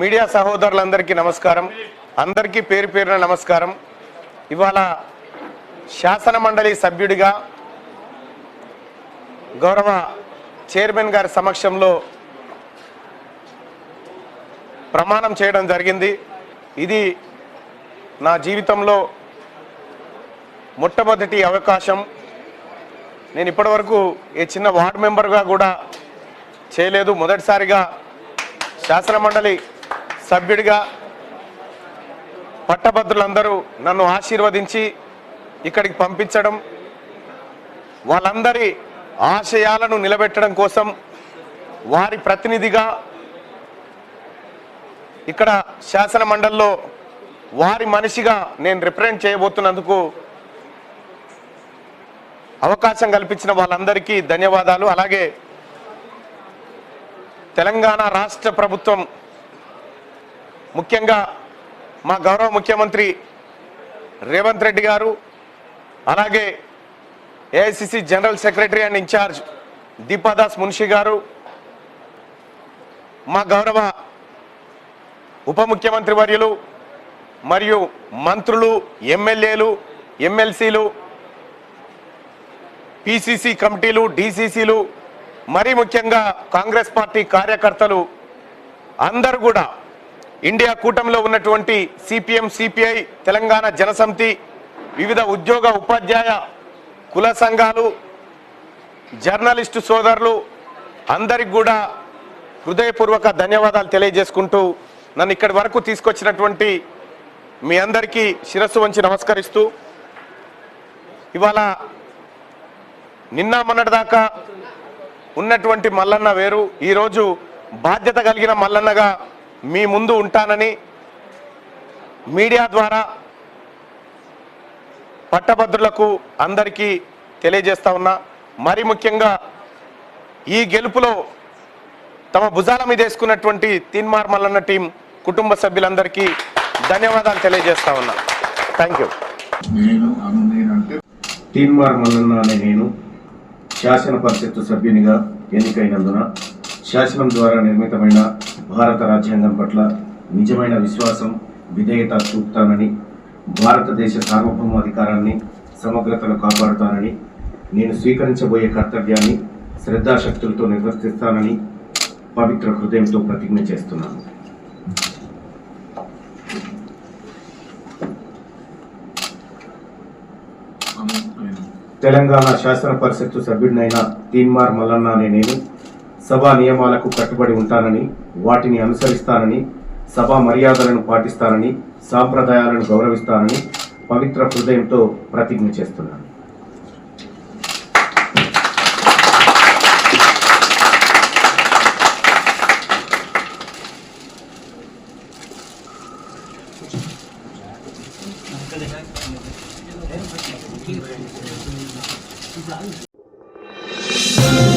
Media సహోదరులందరికీ నమస్కారం. అందరికీ పేరు పేరున నమస్కారం. ఇవాళ శాసన మండలి సభ్యుడిగా గౌరవ చైర్మన్ గారి సమక్షంలో ప్రమాణం చేయడం జరిగింది. ఇది నా జీవితంలో మొట్టమొదటి అవకాశం. నేను ఇప్పటివరకు ఏ చిన్న వార్డు మెంబర్గా కూడా చేయలేదు. మొదటిసారిగా శాసన మండలి సభ్యుడిగా పట్టభద్రులందరూ నన్ను ఆశీర్వదించి ఇక్కడికి పంపించడం వాళ్ళందరి ఆశయాలను నిలబెట్టడం కోసం వారి ప్రతినిధిగా ఇక్కడ శాసన మండలిలో వారి మనిషిగా నేను రిప్రజెంట్ చేయబోతున్నందుకు అవకాశం కల్పించిన వాళ్ళందరికీ ధన్యవాదాలు. అలాగే తెలంగాణ రాష్ట్ర ప్రభుత్వం ముఖ్యంగా మా గౌరవ ముఖ్యమంత్రి రేవంత్ రెడ్డి గారు అలాగే AICC general secretary and in-charge Deepa Das Munshi garu మా గౌరవ ఉప ముఖ్యమంత్రి వర్యులు మరియు మంత్రులు ఎమ్మెల్యేలు ఎమ్మెల్సీలు పిసిసి కమిటీలు డిసిసిలు మరీ ముఖ్యంగా కాంగ్రెస్ పార్టీ కార్యకర్తలు అందరూ కూడా ఇండియా కూటమిలో ఉన్నటువంటి సిపిఎం సిపిఐ తెలంగాణ జనసమితి వివిధ ఉద్యోగ ఉపాధ్యాయ కుల సంఘాలు జర్నలిస్టు సోదరులు అందరికి కూడా హృదయపూర్వక ధన్యవాదాలు తెలియజేసుకుంటూ నన్ను ఇక్కడి వరకు తీసుకొచ్చినటువంటి మీ అందరికీ శిరస్సు వంచి నమస్కరిస్తూ ఇవాళ నిన్న మొన్నటిదాకా ఉన్నటువంటి మల్లన్న వేరు ఈరోజు బాధ్యత కలిగిన మల్లన్నగా మీ ముందు ఉంటానని మీడియా ద్వారా పట్టభద్రులకు అందరికీ తెలియజేస్తా ఉన్నా. మరి ముఖ్యంగా ఈ గెలుపులో తమ భుజాల మీద వేసుకున్నటువంటి తీన్మార్ మల్లన్న టీం కుటుంబ సభ్యులందరికీ ధన్యవాదాలు తెలియజేస్తా ఉన్నా. థ్యాంక్ యూ నేను తీన్మార్ మల్లన్న అనే నేను శాసన పరిషత్తు సభ్యునిగా ఎన్నికైనందున శాసనం ద్వారా నిర్మితమైన భారత రాజ్యాంగం పట్ల నిజమైన విశ్వాసం విధేయత చూపుతానని భారతదేశ సార్వభౌమాధికారాన్ని సమగ్రతను కాపాడుతానని నేను స్వీకరించబోయే కర్తవ్యాన్ని శ్రద్ధాశక్తులతో నిర్వర్తిస్తానని పవిత్ర హృదయంతో ప్రతిజ్ఞ చేస్తున్నాను. తెలంగాణ శాసన పరిషత్తు సభ్యుడినైన తీన్మార్ మల్లన్న అనే నేను సభా నియమాలకు కట్టుబడి ఉంటానని వాటిని అనుసరిస్తానని సభా మర్యాదలను పాటిస్తానని సాంప్రదాయాలను గౌరవిస్తానని పవిత్ర హృదయంతో ప్రతిజ్ఞ చేస్తున్నాను. Thank